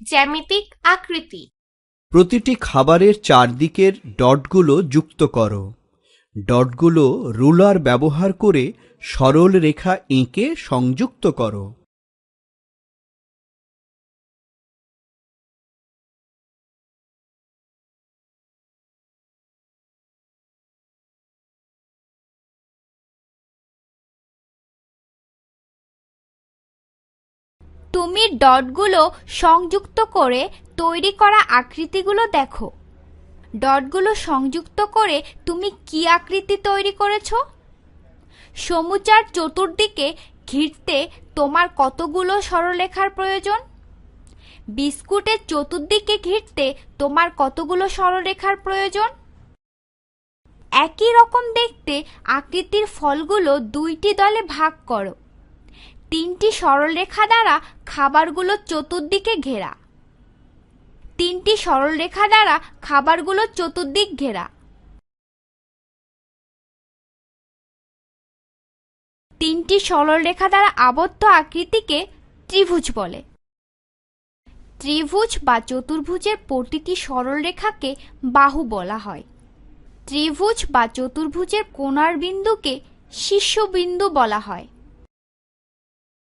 জ্যামিতিক আকৃতি। প্রতিটি খাবারের চারদিকের ডটগুলো যুক্ত করো। ডটগুলো রুলার ব্যবহার করে সরল রেখা এঁকে সংযুক্ত করো। তুমি ডটগুলো সংযুক্ত করে তৈরি করা আকৃতিগুলো দেখো। ডটগুলো সংযুক্ত করে তুমি কি আকৃতি তৈরি করেছ? সমুচার চতুর্দিকে ঘিরতে তোমার কতগুলো সরলরেখার প্রয়োজন? বিস্কুটের চতুর্দিকে ঘিরতে তোমার কতগুলো সরলরেখার প্রয়োজন? একই রকম দেখতে আকৃতির ফলগুলো দুইটি দলে ভাগ করো। তিনটি সরলরেখা দ্বারা খাবারগুলো চতুর্দিকে ঘেরা। তিনটি সরলরেখা দ্বারা খাবারগুলো চতুর্দিক ঘেরা। তিনটি সরলরেখা দ্বারা আবদ্ধ আকৃতিকে ত্রিভুজ বলে। ত্রিভুজ বা চতুর্ভুজের প্রতিটি সরলরেখাকে বাহু বলা হয়। ত্রিভুজ বা চতুর্ভুজের কোণার বিন্দুকে শীর্ষবিন্দু বলা হয়।